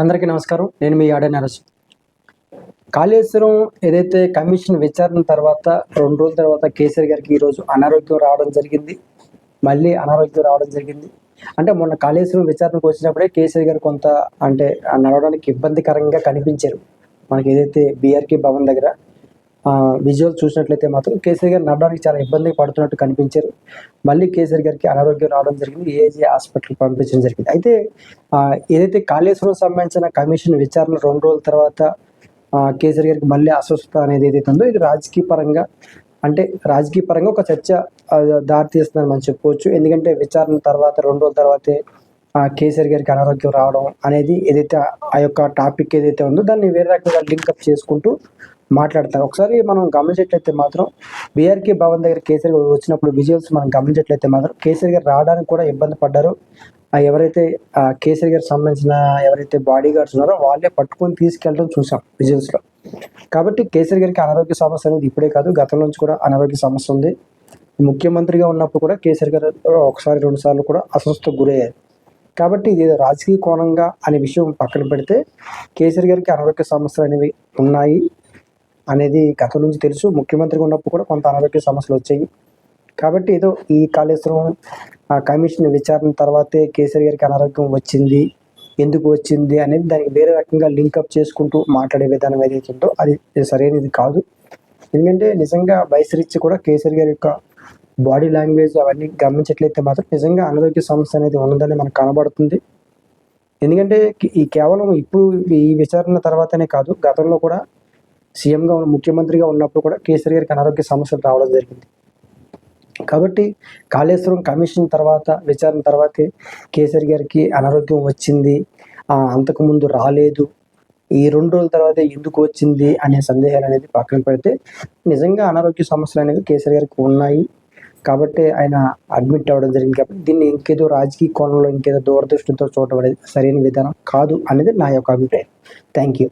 అందరికీ నమస్కారం. నేను మీ ఆడ నరసు కాళేశ్వరం ఏదైతే కమిషన్ విచారణ తర్వాత రెండు రోజుల తర్వాత కేసీఆర్ గారికి ఈరోజు అనారోగ్యం రావడం జరిగింది. మళ్ళీ అనారోగ్యం రావడం జరిగింది. అంటే మొన్న కాళేశ్వరం విచారణకు వచ్చినప్పుడే కేసీఆర్ గారు కొంత అంటే నడవడానికి ఇబ్బందికరంగా కనిపించారు. మనకి ఏదైతే బీఆర్కే భవన్ దగ్గర విజువల్ చూసినట్లయితే మాత్రం కేసీఆర్ గారు నడవడానికి చాలా ఇబ్బంది పడుతున్నట్టు కనిపించారు. మళ్ళీ కేసీఆర్ గారికి అనారోగ్యం రావడం జరిగింది. ఏజీ హాస్పిటల్ పంపించడం జరిగింది. అయితే ఏదైతే కాళేశ్వరం సంబంధించిన కమిషన్ విచారణ రెండు రోజుల తర్వాత కేసీఆర్ గారికి మళ్ళీ అస్వస్థత అనేది ఏదైతే ఉందో ఇది రాజకీయ పరంగా అంటే రాజకీయ పరంగా ఒక చర్చ దారితీస్తుందని మనం చెప్పుకోవచ్చు. ఎందుకంటే విచారణ తర్వాత రెండు రోజుల తర్వాతే ఆ, కేసీఆర్ గారికి అనారోగ్యం రావడం అనేది ఏదైతే ఆ యొక్క టాపిక్ ఏదైతే ఉందో దాన్ని వేరే రకంగా లింక్అప్ చేసుకుంటూ మాట్లాడతారు. ఒకసారి మనం గమనించేట్లయితే మాత్రం బీఆర్కే భవన్ దగ్గర కేసీఆర్ గారు వచ్చినప్పుడు విజువల్స్ మనం గమనించేట్లయితే మాత్రం కేసీఆర్ గారు రావడానికి కూడా ఇబ్బంది పడ్డారు. ఆ ఎవరైతే ఆ కేసీఆర్ గారికి సంబంధించిన ఎవరైతే బాడీ గార్డ్స్ ఉన్నారో వాళ్ళే పట్టుకొని తీసుకెళ్ళడం చూసాం విజువల్స్లో కాబట్టి కేసీఆర్ గారికి అనారోగ్య సమస్య అనేది ఇప్పుడే కాదు గతం నుంచి కూడా అనారోగ్య సమస్య ఉంది. ముఖ్యమంత్రిగా ఉన్నప్పుడు కూడా కేసీఆర్ గారు ఒకసారి రెండు సార్లు కూడా అస్వస్థకు గురయ్యారు. కాబట్టి ఇది ఏదో రాజకీయ కోణంగా అనే విషయం పక్కన పెడితే కేసీఆర్ గారికి అనారోగ్య సమస్యలు అనేవి ఉన్నాయి. అనేది గత నుంచి తెలుసు. ముఖ్యమంత్రిగా ఉన్నప్పుడు కూడా కొంత అనారోగ్య సమస్యలు వచ్చాయి. కాబట్టి ఏదో ఈ కాళేశ్వరం ఆ కమిషన్ విచారణ తర్వాతే కేసీఆర్ గారికి అనారోగ్యం వచ్చింది. ఎందుకు వచ్చింది అనేది దానికి వేరే రకంగా లింకప్ చేసుకుంటూ మాట్లాడే విధానం ఏదైతే ఉందో అది సరైనది కాదు. ఎందుకంటే నిజంగా వయసు కూడా కేసీఆర్ గారి యొక్క బాడీ లాంగ్వేజ్ అవన్నీ గమనించట్లయితే మాత్రం నిజంగా అనారోగ్య సమస్య అనేది ఉన్నదని మనకు కనబడుతుంది. ఎందుకంటే ఈ కేవలం ఇప్పుడు ఈ విచారణ తర్వాతనే కాదు గతంలో కూడా సీఎంగా ఉన్న ముఖ్యమంత్రిగా ఉన్నప్పుడు కూడా కేసీఆర్ గారికి అనారోగ్య సమస్యలు రావడం జరిగింది. కాబట్టి కాళేశ్వరం కమిషన్ తర్వాత విచారణ తర్వాతే కేసీఆర్ గారికి అనారోగ్యం వచ్చింది. అంతకుముందు రాలేదు. ఈ రెండు రోజుల తర్వాత ఎందుకు వచ్చింది అనే సందేహాలు అనేది పక్కన పెడితే నిజంగా అనారోగ్య సమస్యలు అనేవి కేసీఆర్ గారికి ఉన్నాయి. కాబట్టి ఆయన అడ్మిట్ అవ్వడం జరిగింది. కాబట్టి దీన్ని ఇంకేదో రాజకీయ కోణంలో ఇంకేదో దూరదృష్టితో చూడడం అనేది సరైన విధానం కాదు అనేది నా యొక్క అభిప్రాయం. Thank you